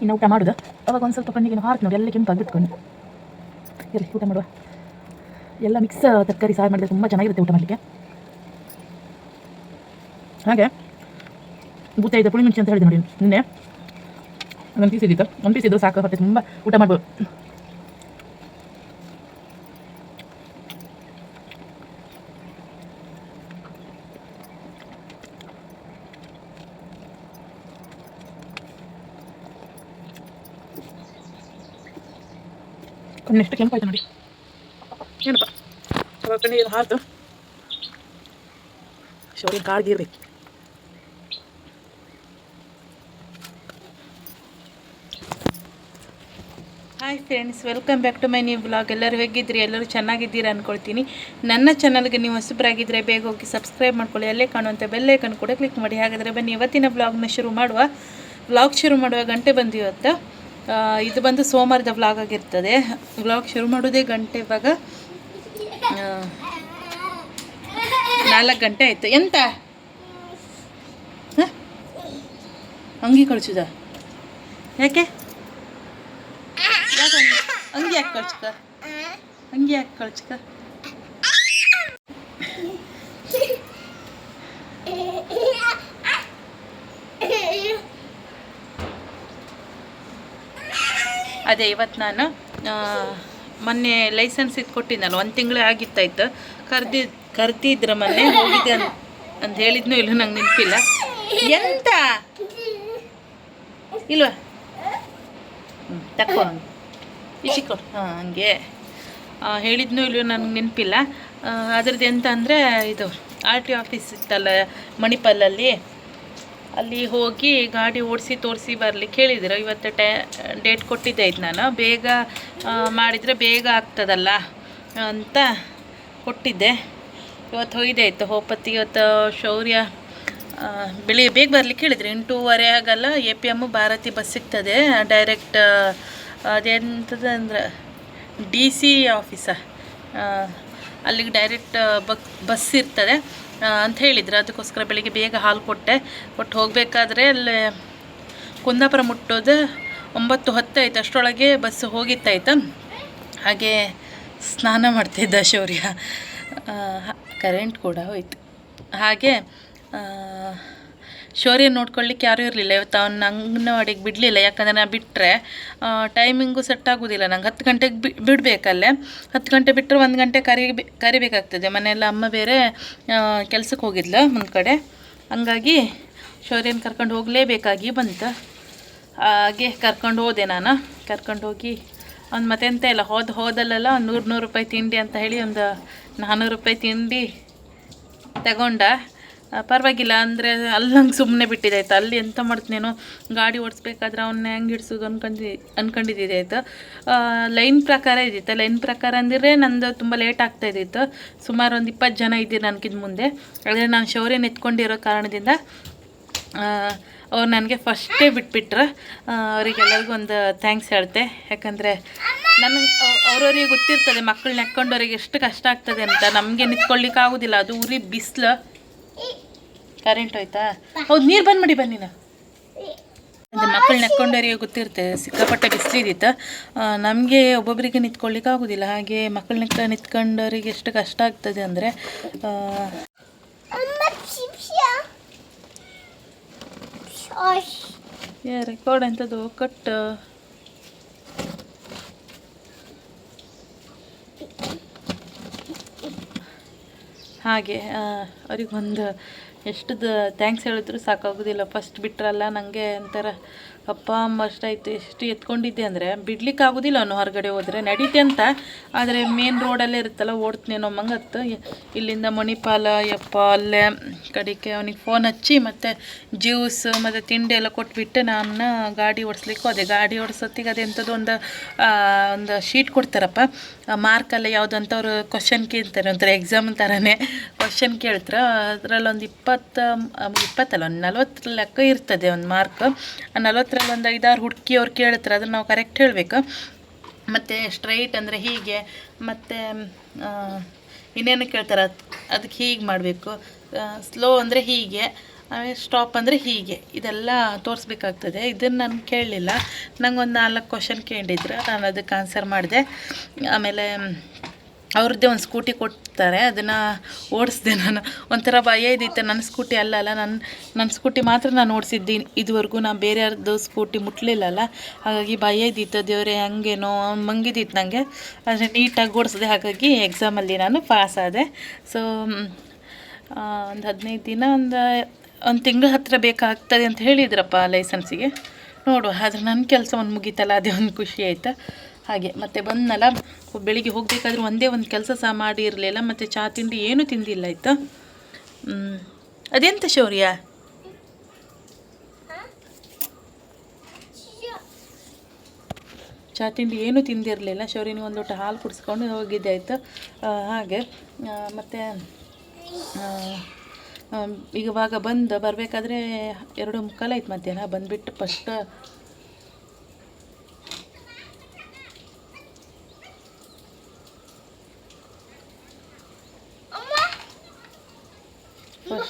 ಇನ್ನು ಊಟ ಮಾಡುದು? ಅವಾಗ ಒಂದು ಸ್ವಲ್ಪ ಕಣ್ಣಿಗೆ ಹಾರ್ತು ನೋಡಿ, ಎಲ್ಲ ಕೆಂಪಾಗಿ ಬಿಟ್ಕೊಂಡು. ಇರಲಿ, ಊಟ ಮಾಡುವ. ಎಲ್ಲ ಮಿಕ್ಸ್ ತರಕಾರಿ, ಸಾರು ಮಾಡಿದ್ರೆ ತುಂಬ ಚೆನ್ನಾಗಿರುತ್ತೆ ಊಟ ಮಾಡಲಿಕ್ಕೆ. ಹಾಗೆ ಊಟ ಪುಳಿ ಮುಂಚೆ ಅಂತ ಹೇಳಿದೆ ನೋಡಿ ನಿನ್ನೆ. ಒಂದು ಪೀಸ್ ಇದ್ದಿತ್ತು. ಒಂದು ಪೀಸ್ ಇದ್ದು ಸಾಕು, ಹೊಟ್ಟೆ ತುಂಬ ಊಟ ಮಾಡ್ಬೋದು. ಕಣ್ಣೆಷ್ಟು ಕೆಂಪಾಯ್ತು ನೋಡಿ. ಏನಪ್ಪ? Hi friends welcome back to my new blog ಎಲ್ಲರೂ ಹೇಗಿದ್ರಿ ಎಲ್ಲರೂ ಚೆನ್ನಾಗಿದ್ದೀರಾ ಅಂದ್ಕೊಳ್ತೀನಿ ನನ್ನ ಚಾನಲ್ಗೆ ನೀವು ಹೊಸಬ್ರಾಗಿದ್ದರೆ ಬೇಗ ಹೋಗಿ ಸಬ್ಸ್ಕ್ರೈಬ್ ಮಾಡ್ಕೊಳ್ಳಿ. ಅಲ್ಲೇ ಕಾಣುವಂಥ ಬೆಲ್ಲೈಕನ್ ಕೂಡ ಕ್ಲಿಕ್ ಮಾಡಿ. ಹಾಗಾದರೆ ಬನ್ನಿ, ಇವತ್ತಿನ ಬ್ಲಾಗ್ನ ಶುರು ಮಾಡುವ. ಬ್ಲಾಗ್ ಶುರು ಮಾಡುವ ಗಂಟೆ ಬಂದಿವತ್ತ. ಇದು ಬಂದು ಸೋಮವಾರದ ವ್ಲಾಗ್ ಆಗಿರ್ತದೆ. ವ್ಲಾಗ್ ಶುರು ಮಾಡೋದೇ ಗಂಟೆ ಇವಾಗ ನಾಲ್ಕು ಗಂಟೆ ಆಯಿತು. ಎಂತ? ಅಂಗಿ ಕಳಿಸಿದ? ಯಾಕೆ? ಅಂಗಿ? ಯಾಕೆ ಕಳ್ಸ್ಕ ಅಂಗಿ ಯಾಕೆ ಕಳ್ಸ್ಕ ಅದೇ ಇವತ್ತು ನಾನು ಮೊನ್ನೆ ಲೈಸೆನ್ಸ್ ಇದು ಕೊಟ್ಟಿದ್ದಲ್ಲ ಒಂದು ತಿಂಗಳೇ ಆಗಿತ್ತಾಯ್ತು. ಕರ್ದಿ, ಕರ್ದಿದ್ರ ಮೊನ್ನೆ ಹೋಗಿದ್ದೆ ಅಂತ ಹೇಳಿದ್ನು ಇಲ್ಲ ನಂಗೆ ನೆನಪಿಲ್ಲ. ಎಂತ? ಇಲ್ವಾ? ತಕ್ಕೋ ಹಂಗೆ. ಇಸಿಕೊ ಹಾಂ, ಹಂಗೆ. ಹೇಳಿದ್ನು ಇಲ್ಲೋ ನನಗೆ ನೆನಪಿಲ್ಲ. ಅದ್ರದ್ದು ಎಂತ ಅಂದರೆ, ಇದು, ಆರ್ ಟಿ ಆಫೀಸ್ ಇತ್ತಲ್ಲ, ಮಣಿಪಾಲಲ್ಲಿ. ಅಲ್ಲಿ ಹೋಗಿ ಗಾಡಿ ಓಡಿಸಿ ತೋರಿಸಿ ಬರಲಿಕ್ಕೆ ಹೇಳಿದ್ರು. ಇವತ್ತು ಟೈ, ಡೇಟ್ ಕೊಟ್ಟಿದ್ದೆ ಇದು ನಾನು. ಬೇಗ ಮಾಡಿದರೆ ಬೇಗ ಆಗ್ತದಲ್ಲ ಅಂತ ಕೊಟ್ಟಿದ್ದೆ. ಇವತ್ತು ಹೋಗಿದೆ ಆಯಿತು. ಹೋಪತ್ತಿ ಇವತ್ತು ಶೌರ್ಯ ಬೆಳಿ ಬೆಳಿಗ್ಗೆ ಬೇಗ ಬರಲಿಕ್ಕೆ ಹೇಳಿದರು. ಎಂಟೂವರೆ ಆಗಲ್ಲ. A P M Bharati bus ಸಿಗ್ತದೆ. ಡೈರೆಕ್ಟ್ ಅದೆಂಥದಂದ್ರೆ ಡಿ ಸಿ ಆಫೀಸ. ಅಲ್ಲಿಗೆ ಡೈರೆಕ್ಟ್ ಬಕ್ ಬಸ್ ಇರ್ತದೆ. ಅಂತ ಹೇಳಿದ್ರು. ಅದಕ್ಕೋಸ್ಕರ ಬೆಳಿಗ್ಗೆ ಬೇಗ ಹಾಲು ಕೊಟ್ಟೆ. ಕೊಟ್ಟು ಹೋಗಬೇಕಾದ್ರೆ ಅಲ್ಲಿ ಕುಂದಾಪುರ ಮುಟ್ಟೋದು ಒಂಬತ್ತು ಹತ್ತು ಆಯ್ತು. ಅಷ್ಟರೊಳಗೆ ಬಸ್ ಹೋಗಿತ್ತಾಯ್ತು ಹಾಗೆ ಸ್ನಾನ ಮಾಡ್ತಿದ್ದ ಶೌರ್ಯ. ಕರೆಂಟ್ ಕೂಡ ಹೋಯ್ತು. ಹಾಗೆ ಶೌರ್ಯ ನೋಡ್ಕೊಳ್ಳಿಕ್ಕೆ ಯಾರೂ ಇರಲಿಲ್ಲ. ಇವತ್ತು ಅವ್ನು ಅಂಗನವಾಡಿಗೆ ಬಿಡಲಿಲ್ಲ. ಯಾಕಂದರೆ ನಾನು ಬಿಟ್ಟರೆ ಟೈಮಿಂಗು ಸೆಟ್ ಆಗೋದಿಲ್ಲ. ನಂಗೆ ಹತ್ತು ಗಂಟೆಗೆ ಬಿ, ಬಿಡಬೇಕಲ್ಲೇ. ಹತ್ತು ಗಂಟೆ ಬಿಟ್ಟರೆ ಒಂದು ಗಂಟೆ ಕರಿ, ಕರಿಬೇಕಾಗ್ತದೆ. ಮನೆಯಲ್ಲ ಅಮ್ಮ ಬೇರೆ ಕೆಲಸಕ್ಕೆ ಹೋಗಿದ್ಲು ಒಂದು ಕಡೆ. ಹಂಗಾಗಿ ಶೌರ್ಯನ ಕರ್ಕೊಂಡು ಹೋಗಲೇಬೇಕಾಗಿ ಬಂತು. ಹಾಗೆ ಕರ್ಕೊಂಡು ಹೋದೆ ನಾನು. ಕರ್ಕೊಂಡು ಹೋಗಿ ಒಂದು ಮತ್ತೆಂತ ಇಲ್ಲ, ಹೋದ, ಹೋದಲ್ಲೆಲ್ಲ ಒಂದು ನೂರು ನೂರು ರೂಪಾಯಿ ತಿಂಡಿ ಅಂತ ಹೇಳಿ ಒಂದು ನಾನ್ನೂರು ರೂಪಾಯಿ ತಿಂಡಿ ತಗೊಂಡ. ಪರವಾಗಿಲ್ಲ, ಅಂದರೆ ಅಲ್ಲಿ ನಂಗೆ ಸುಮ್ಮನೆ ಬಿಟ್ಟಿದ್ದಾಯ್ತು ಅಲ್ಲಿ ಎಂತ ಮಾಡ್ತೀನೇನೋ ಗಾಡಿ ಓಡಿಸ್ಬೇಕಾದ್ರೆ ಅವನ್ನ ಹೆಂಗೆ ಹಿಡ್ಸೋದು ಅನ್ಕೊಂಡಿ ಅನ್ಕೊಂಡಿದ್ದಿದೆ ಆಯಿತು. ಲೈನ್ ಪ್ರಕಾರ ಇದ್ದಿತ್ತು ಲೈನ್ ಪ್ರಕಾರ ಅಂದರೆ ನಂದು ತುಂಬ ಲೇಟ್ ಆಗ್ತಾ ಇದ್ದಿತ್ತು ಸುಮಾರು ಒಂದು ಇಪ್ಪತ್ತು ಜನ ಇದ್ದೀರಿ ನನಗಿದ್ ಮುಂದೆ. ಆದರೆ ನಾನು ಶೌರ್ಯ ಎತ್ಕೊಂಡಿರೋ ಕಾರಣದಿಂದ ಅವ್ರು ನನಗೆ ಫಸ್ಟೇ ಬಿಟ್ಬಿಟ್ರು. ಅವರಿಗೆಲ್ಲರಿಗೂ ಒಂದು ಥ್ಯಾಂಕ್ಸ್ ಹೇಳ್ತೆ. ಯಾಕಂದರೆ ನನಗೆ ಅವ್ರವ್ರಿಗೆ ಗೊತ್ತಿರ್ತದೆ ಮಕ್ಕಳು ನೆಕ್ಕೊಂಡವ್ರಿಗೆ ಎಷ್ಟು ಕಷ್ಟ ಆಗ್ತದೆ ಅಂತ. ನಮಗೆ ನಿಂತ್ಕೊಳ್ಳಿಕ್ಕಾಗೋದಿಲ್ಲ ಅದು ಊರಿ ಬಿಸಿಲು. ಕರೆಂಟ್ ಹೋಯ್ತಾ? ಹೌದು, ನೀರು ಬಂದ್ ಮಾಡಿ ಬನ್ನಿ ನಾ ಮಕ್ಕಳು ನೆಕ್ಕೊಂಡರಿಗೆ ಗೊತ್ತಿರ್ತದೆ ಸಿಕ್ಕಾಪಟ್ಟೆ ಬಿಸಿಲಿದ್ದಿತ್ತು ನಮಗೆ ಒಬ್ಬೊಬ್ಬರಿಗೆ ನಿಂತ್ಕೊಳ್ಳಿಕ್ಕೆ ಆಗೋದಿಲ್ಲ. ಹಾಗೆ ಮಕ್ಕಳು ನೆಕ್ಕ ನಿಂತ್ಕೊಂಡವರಿಗೆ ಎಷ್ಟು ಕಷ್ಟ ಆಗ್ತದೆ ಅಂದರೆ ರೆಕಾರ್ಡ್ ಎಂಥದ್ದು ಕಟ್ ಹಾಗೆ ಅವ್ರಿಗೊಂದು ಎಷ್ಟು ಥ್ಯಾಂಕ್ಸ್ ಹೇಳಿದ್ರು ಸಾಕಾಗೋದಿಲ್ಲ. ಫಸ್ಟ್ ಬಿಟ್ರಲ್ಲ ನನಗೆ ಒಂಥರ ಅಪ್ಪ, ಅಮ್ಮ ಇತ್ತು ಎಷ್ಟು ಎತ್ಕೊಂಡಿದ್ದೆ ಅಂದರೆ ಬಿಡ್ಲಿಕ್ಕೆ ಆಗೋದಿಲ್ಲ ಅವನು ಹೊರಗಡೆ ಹೋದರೆ. ನಡೀತೆ ಅಂತ. ಆದರೆ ಮೇನ್ ರೋಡಲ್ಲೇ ಇರುತ್ತಲ್ಲ ಓಡ್ತೀನೇನೋ ಮಂಗತ್ತು ಇಲ್ಲಿಂದ ಮಣಿಪಾಲ, ಯಪ್ಪ, ಅಲ್ಲೇ ಕಡೆಗೆ ಅವನಿಗೆ ಫೋನ್ ಹಚ್ಚಿ ಮತ್ತು ಜ್ಯೂಸ್ ಮತ್ತು ತಿಂಡಿ ಎಲ್ಲ ಕೊಟ್ಬಿಟ್ಟು ನಾನು ಗಾಡಿ ಓಡಿಸ್ಲಿಕ್ಕೆ ಹೋದೆ. ಗಾಡಿ ಓಡಿಸೋತ್ತಿಗೆ ಅದೆಂಥದ್ದು ಒಂದು ಒಂದು ಶೀಟ್ ಕೊಡ್ತಾರಪ್ಪ. ಮಾರ್ಕಲ್ಲ ಯಾವುದಂತ ಅವರು ಕ್ವಶನ್ ಕೇಳ್ತಾರೆ. ಒಂಥರ ಎಕ್ಸಾಮ್ ಥರನೇ ಕ್ವಶನ್ ಕೇಳ್ತಾರೆ. ಅದರಲ್ಲಿ ಒಂದು ಇಪ್ಪತ್ತು ಇಪ್ಪತ್ತಲ್ಲ, ಒಂದು ನಲ್ವತ್ತರ ಲೆಕ್ಕ ಇರ್ತದೆ ಒಂದು ಮಾರ್ಕ್ ಆ ನಲ್ವತ್ತರಲ್ಲಿ ಒಂದು ಐದಾರು ಹುಡುಕಿ ಅವ್ರು ಕೇಳ್ತಾರೆ, ಅದನ್ನು ನಾವು ಕರೆಕ್ಟ್ ಹೇಳಬೇಕು. ಮತ್ತು ಸ್ಟ್ರೈಟ್ ಅಂದರೆ ಹೀಗೆ, ಮತ್ತು ಇನ್ನೇನು ಕೇಳ್ತಾರೆ, ಅದು, ಅದಕ್ಕೆ ಹೀಗೆ ಮಾಡಬೇಕು. ಸ್ಲೋ ಅಂದರೆ ಹೀಗೆ, ಆಮೇಲೆ ಸ್ಟಾಪ್ ಅಂದರೆ ಹೀಗೆ, ಇದೆಲ್ಲ ತೋರಿಸ್ಬೇಕಾಗ್ತದೆ. ಇದನ್ನು ನಾನು ಕೇಳಲಿಲ್ಲ. ನಂಗೆ ಒಂದು ನಾಲ್ಕು ಕ್ವಶನ್ ಕೇಳಿದ್ರು, ನಾನು ಅದಕ್ಕೆ ಆನ್ಸರ್ ಮಾಡಿದೆ. ಆಮೇಲೆ ಅವ್ರದ್ದೇ ಒಂದು ಸ್ಕೂಟಿ ಕೊಡ್ತಾರೆ, ಅದನ್ನು ಓಡಿಸ್ದೆ ನಾನು. ಒಂಥರ ಭಯ ಇದ್ದಿತ್ತು ನನ್ನ ಸ್ಕೂಟಿ ಅಲ್ಲ ಅಲ್ಲ ನನ್ನ ನನ್ನ ಸ್ಕೂಟಿ ಮಾತ್ರ ನಾನು ಓಡಿಸಿದ್ದೀನಿ ಇದುವರೆಗೂ. ನಾನು ಬೇರೆ ಯಾರ್ದು ಸ್ಕೂಟಿ ಮುಟ್ಲಿಲ್ಲಲ್ಲ ಹಾಗಾಗಿ ಭಯ ಇದ್ದಿತ್ತು ದೇವರೇ ಹಂಗೇನೋ ಮಂಗಿದ್ದಿತ್ತು ನನಗೆ ಆದರೆ ನೀಟಾಗಿ ಓಡಿಸಿದೆ, ಹಾಗಾಗಿ ಎಕ್ಸಾಮಲ್ಲಿ ನಾನು ಪಾಸ್ ಆದೆ. ಸೊ ಒಂದು ಹದಿನೈದು ದಿನ ಒಂದು ಒಂದು ತಿಂಗಳ ಹತ್ತಿರ ಬೇಕಾಗ್ತದೆ ಅಂತ ಹೇಳಿದ್ರಪ್ಪ ಲೈಸೆನ್ಸಿಗೆ ನೋಡುವ, ಆದರೆ ನನ್ನ ಕೆಲಸ ಒಂದು ಮುಗೀತಲ್ಲ, ಅದೇ ಒಂದು ಖುಷಿ ಆಯಿತಾ? ಹಾಗೆ ಮತ್ತೆ ಬಂದ್ನಲ್ಲ, ಬೆಳಿಗ್ಗೆ ಹೋಗಬೇಕಾದ್ರೆ ಒಂದೇ ಒಂದು ಕೆಲಸ ಸಹ ಮಾಡಿರಲಿಲ್ಲ ಮತ್ತು ಚಹಾ ತಿಂಡಿ ಏನೂ ತಿಂದಿಲ್ಲ, ಆಯಿತಾ? ಅದೆಂತ ಶೌರ್ಯ? ಚಹಾ ತಿಂಡಿ ಏನೂ ತಿಂದಿರಲಿಲ್ಲ ಶೌರ್ಯನಿಗೆ ಒಂದು ಊಟ ಹಾಲು ಕುಡಿಸ್ಕೊಂಡು ಹೋಗಿದ್ದೆ, ಆಯಿತು? ಹಾಗೆ. ಮತ್ತು ಈಗವಾಗ ಬಂದು ಬರಬೇಕಾದ್ರೆ ಎರಡು ಮುಕ್ಕಾಲು ಆಯ್ತು ಮಧ್ಯಾಹ್ನ, ಬಂದುಬಿಟ್ಟು ಫಸ್ಟ್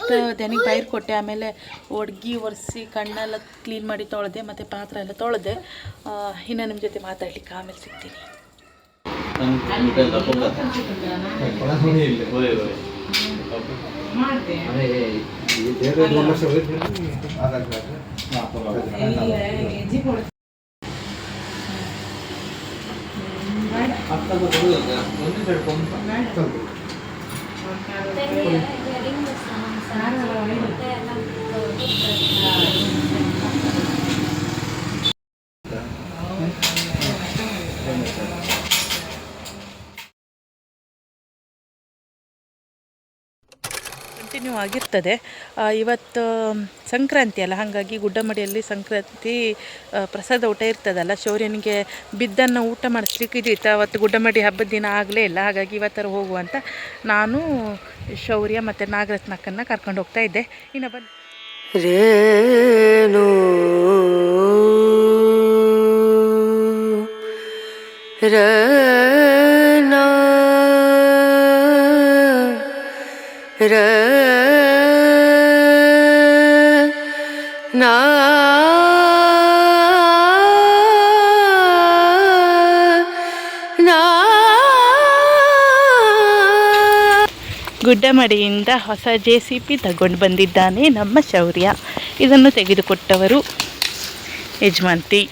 ಫಸ್ಟ್ ದನಿಗೆ ಬೈರ್ ಕೊಟ್ಟೆ, ಆಮೇಲೆ ಒಡ್ಗಿ, ಒರೆಸಿ, ಕಣ್ಣೆಲ್ಲ ಕ್ಲೀನ್ ಮಾಡಿ ತೊಳೆದೆ, ಮತ್ತು ಪಾತ್ರೆ ಎಲ್ಲ ತೊಳೆದೆ. ಇನ್ನು ನಿಮ್ಮ ಜೊತೆ ಮಾತಾಡ್ಲಿಕ್ಕೆ ಆಮೇಲೆ ಸಿಗ್ತೀನಿ. வேறு ಕಂಟಿನ್ಯೂ ಆಗಿರ್ತದೆ ಇವತ್ತು ಸಂಕ್ರಾಂತಿ ಅಲ್ಲ, ಹಾಗಾಗಿ ಗುಡ್ಡಮಡಿಯಲ್ಲಿ ಸಂಕ್ರಾಂತಿ ಪ್ರಸಾದ ಊಟ ಇರ್ತದಲ್ಲ, ಶೌರ್ಯನಿಗೆ ಬಿದ್ದನ್ನು ಊಟ ಮಾಡಿಸ್ಲಿಕ್ಕೆ ಇದ್ದಿತ್ತು ಅವತ್ತು ಗುಡ್ಡಮಡಿ ಹಬ್ಬದ ದಿನ ಆಗಲೇ ಇಲ್ಲ, ಹಾಗಾಗಿ ಇವತ್ತರ ಹೋಗುವಂತ ನಾನು ಶೌರ್ಯ ಮತ್ತು ನಾಗರತ್ನಕ್ಕನ್ನು ಕರ್ಕೊಂಡು ಹೋಗ್ತಾ ಇದ್ದೆ. ಇನ್ನು ಬಂದು ರನ ರ ನಾ ಹೊಸ ಜೆ ಸಿ ಪಿ ತಗೊಂಡು ಬಂದಿದ್ದಾನೆ ನಮ್ಮ ಶೌರ್ಯ. ಇದನ್ನು ತೆಗೆದುಕೊಟ್ಟವರು ಯಜಮಾಂತಿ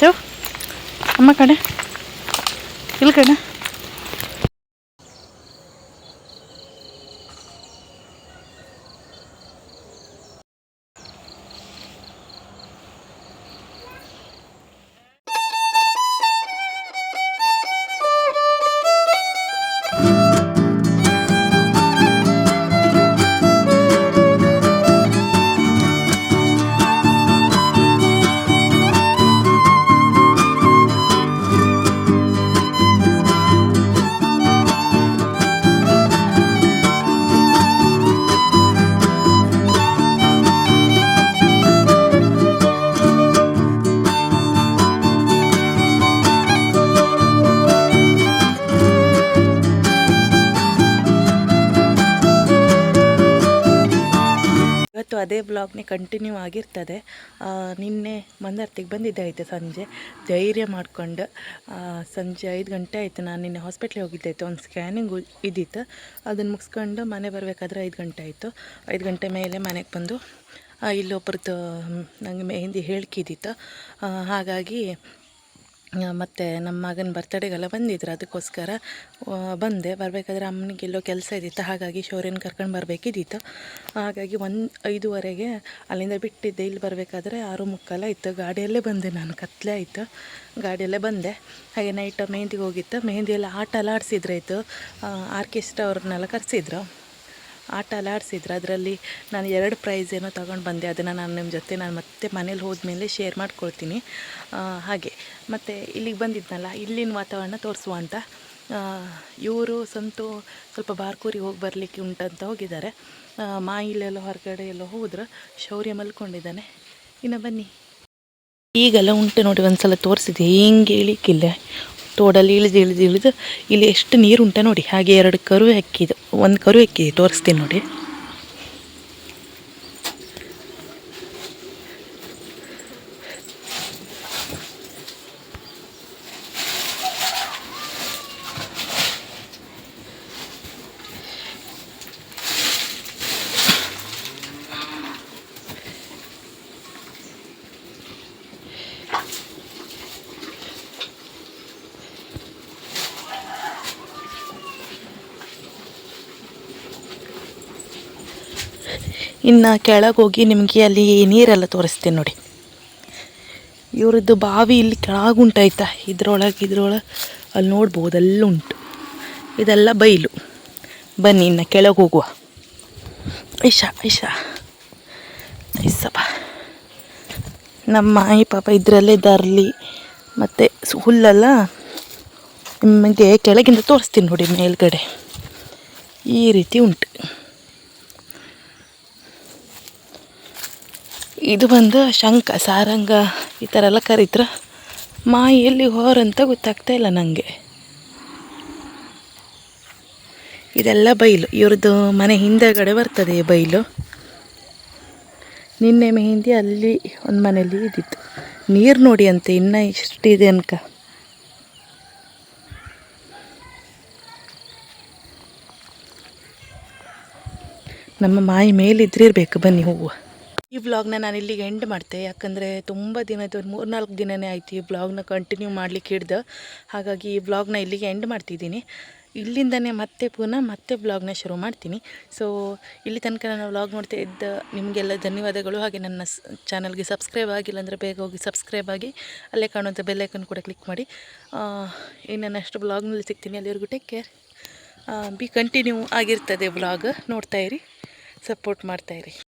ಶೌ, ಅಮ್ಮ ಕಣ. ಇಲ್ಲ ಕಣ. ಅದೇ ಬ್ಲಾಗ್ನೇ ಕಂಟಿನ್ಯೂ ಆಗಿರ್ತದೆ. ನಿನ್ನೆ ಮಂದಾರ್ತಿಗೆ ಬಂದಿದ್ದೆ ಆಯಿತು ಸಂಜೆ. ಧೈರ್ಯ ಮಾಡಿಕೊಂಡು ಸಂಜೆ ಐದು ಗಂಟೆ ಆಯಿತು. ನಾನು ನಿನ್ನೆ ಹಾಸ್ಪಿಟ್ಲಿಗೆ ಹೋಗಿದ್ದೆ ಆಯಿತು ಒಂದು ಸ್ಕ್ಯಾನಿಂಗ್ ಇದ್ದಿತ್ತು ಅದನ್ನು ಮುಗಿಸ್ಕೊಂಡು ಮನೆ ಬರಬೇಕಾದ್ರೆ ಐದು ಗಂಟೆ ಆಯಿತು. ಐದು ಗಂಟೆ ಮೇಲೆ ಮನೆಗೆ ಬಂದು ಇಲ್ಲೊಬ್ರದ್ದು ನನಗೆ ಮೆಹಂದಿ ಹೇಳ್ಕಿದ್ದಿತ್ತು ಹಾಗಾಗಿ ಮತ್ತು ನಮ್ಮ ಮಗನ ಬರ್ತಡೇಗೆಲ್ಲ ಬಂದಿದ್ರು, ಅದಕ್ಕೋಸ್ಕರ ಬಂದೆ. ಬರಬೇಕಾದ್ರೆ ಅಮ್ಮನಿಗೆ ಎಲ್ಲೋ ಕೆಲಸ ಇದ್ದಿತ್ತು, ಹಾಗಾಗಿ ಶೌರ್ಯನ ಕರ್ಕೊಂಡು ಬರಬೇಕಿದ್ದಿತ್ತು. ಹಾಗಾಗಿ ಒಂದು ಐದುವರೆಗೆ ಅಲ್ಲಿಂದ ಬಿಟ್ಟಿದ್ದೆ. ಇಲ್ಲಿ ಬರಬೇಕಾದ್ರೆ ಆರು ಮುಕ್ಕಾಲ ಇತ್ತು ಗಾಡಿಯಲ್ಲೇ ಬಂದೆ ನಾನು ಕತ್ತಲೆ ಆಯಿತು. ಗಾಡಿಯಲ್ಲೇ ಬಂದೆ. ಹಾಗೆ ನೈಟ್ ಮೆಹಂದಿಗೆ ಹೋಗಿತ್ತು. ಮೆಹಂದಿಯೆಲ್ಲ ಆಟ ಎಲ್ಲ ಆಡಿಸಿದ್ರಾಯ್ತು. ಆರ್ಕೆಸ್ಟ್ರಾ ಅವ್ರನ್ನೆಲ್ಲ ಕರೆಸಿದ್ರು. ಆಟ ಎಲ್ಲ ಆಡಿಸಿದ್ರು ಅದರಲ್ಲಿ ನಾನು ಎರಡು ಪ್ರೈಸ್ ಏನೋ ತೊಗೊಂಡು ಬಂದೆ. ಅದನ್ನು ನಾನು ನಿಮ್ಮ ಜೊತೆ ನಾನು ಮತ್ತೆ ಮನೇಲಿ ಹೋದ್ಮೇಲೆ ಶೇರ್ ಮಾಡ್ಕೊಳ್ತೀನಿ. ಹಾಗೆ. ಮತ್ತು ಇಲ್ಲಿಗೆ ಬಂದಿದ್ನಲ್ಲ, ಇಲ್ಲಿನ ವಾತಾವರಣ ತೋರಿಸುವ ಅಂತ. ಇವರು ಸಂತು ಸ್ವಲ್ಪ ಬಾರ್ಕೂರಿಗೆ ಹೋಗಿ ಬರಲಿಕ್ಕೆ ಉಂಟಂತ ಹೋಗಿದ್ದಾರೆ. ಮಾಯಿಲೆಲ್ಲ ಹೊರಗಡೆ ಎಲ್ಲ ಹೋದ್ರೆ. ಶೌರ್ಯ ಮಲ್ಕೊಂಡಿದ್ದಾನೆ. ಇನ್ನು ಬನ್ನಿ. ಈಗೆಲ್ಲ ಉಂಟು ನೋಡಿ ಒಂದ್ಸಲ ತೋರಿಸಿದೆ ಹಿಂಗೆ ಇಳಿಕಿಲ್ಲ ತೋಡಲ್ಲಿ ಇಳಿದು ಇಳಿದು ಇಳಿದು, ಇಲ್ಲಿ ಎಷ್ಟು ನೀರು ಉಂಟ ನೋಡಿ, ಹಾಗೆ ಎರಡು ಕರು ಹೆಕ್ಕಿದ್ದು ಒಂದು ಕರು ಹೆಕ್ಕಿದೆ, ತೋರಿಸ್ತೀನಿ ನೋಡಿ. ಇನ್ನು ಕೆಳಗೆ ಹೋಗಿ ನಿಮಗೆ ಅಲ್ಲಿ ನೀರೆಲ್ಲ ತೋರಿಸ್ತೀನಿ ನೋಡಿ. ಇವ್ರದ್ದು ಬಾವಿ ಇಲ್ಲಿ ಕೆಳಗುಂಟಾಯ್ತಾ ಇದ್ರೊಳಗೆ ಇದ್ರೊಳಗೆ ಅಲ್ಲಿ ನೋಡ್ಬೋದು, ಅಲ್ಲಿ ಉಂಟು. ಇದೆಲ್ಲ ಬೈಲು. ಬನ್ನಿ ಇನ್ನು ಕೆಳಗೆ ಹೋಗುವ ಐಶಾ ಐಶಾ ಐಸಪ್ಪ ನಮ್ಮ ಮಾಯಿ ಪಾಪ ಇದರಲ್ಲೇ ದರ್ಲಿ, ಮತ್ತು ಹುಲ್ಲೆಲ್ಲ ನಿಮಗೆ ಕೆಳಗಿಂದ ತೋರಿಸ್ತೀನಿ ನೋಡಿ ಮೇಲ್ಗಡೆ. ಈ ರೀತಿ ಉಂಟು. ಇದು ಬಂದು ಶಂಖ, ಸಾರಂಗ, ಈ ಥರ ಎಲ್ಲ ಕರೀತ್ರ. ಮಾ ಎಲ್ಲಿ ಹೋರಂತ ಗೊತ್ತಾಗ್ತಾ ಇಲ್ಲ ನನಗೆ ಇದೆಲ್ಲ ಬೈಲು, ಇವ್ರದ್ದು ಮನೆ ಹಿಂದೆಗಡೆ ಬರ್ತದೆ ಈ ಬೈಲು. ನಿನ್ನೆ ಮೆಹಂದಿ ಅಲ್ಲಿ ಒಂದು ಮನೆಯಲ್ಲಿ ಇದ್ದಿತ್ತು. ನೀರು ನೋಡಿ ಅಂತೆ, ಇನ್ನೂ ಇಷ್ಟಿದೆ ಅನ್ಕ. ನಮ್ಮ ಮಾಯಿ ಮೇಲಿದ್ರೆ ಇರಬೇಕು ಬನ್ನಿ ಹೂವು ಈ ವ್ಲಾಗ್ನ ನಾನು ಇಲ್ಲಿಗೆ ಎಂಡ್ ಮಾಡ್ತೆ. ಯಾಕಂದರೆ ತುಂಬ ದಿನದ ಒಂದು ಮೂರ್ನಾಲ್ಕು ದಿನವೇ ಆಯಿತು ಈ ವ್ಲಾಗ್ನ ಕಂಟಿನ್ಯೂ ಮಾಡಲಿಕ್ಕೆ ಹಿಡ್ದು. ಹಾಗಾಗಿ ಈ ವ್ಲಾಗ್ನ ಇಲ್ಲಿಗೆ ಎಂಡ್ ಮಾಡ್ತಿದ್ದೀನಿ. ಇಲ್ಲಿಂದನೇ ಮತ್ತೆ ಪುನಃ ಮತ್ತೆ ವ್ಲಾಗ್ನ ಶುರು ಮಾಡ್ತೀನಿ. ಸೊ ಇಲ್ಲಿ ತನಕ ನಾನು ವ್ಲಾಗ್ ನೋಡ್ತಾ ಇದ್ದ ನಿಮಗೆಲ್ಲ ಧನ್ಯವಾದಗಳು. ಹಾಗೆ ನನ್ನ ಚಾನಲ್ಗೆ ಸಬ್ಸ್ಕ್ರೈಬ್ ಆಗಿಲ್ಲ ಅಂದರೆ ಬೇಗ ಹೋಗಿ ಸಬ್ಸ್ಕ್ರೈಬ್ ಆಗಿ ಅಲ್ಲೇ ಕಾಣುವಂಥ ಬೆಲ್ಲೈಕನ್ ಕೂಡ ಕ್ಲಿಕ್ ಮಾಡಿ. ಇನ್ನು ನೆಕ್ಸ್ಟ್ ವ್ಲಾಗ್ನಲ್ಲಿ ಸಿಗ್ತೀನಿ. ಅಲ್ಲಿವರೆಗೂ ಟೇಕ್ ಕೇರ್ ಬಿ ಕಂಟಿನ್ಯೂ ಆಗಿರ್ತದೆ ವ್ಲಾಗ್ ಇರಿ ಸಪೋರ್ಟ್ ಮಾಡ್ತಾಯಿರಿ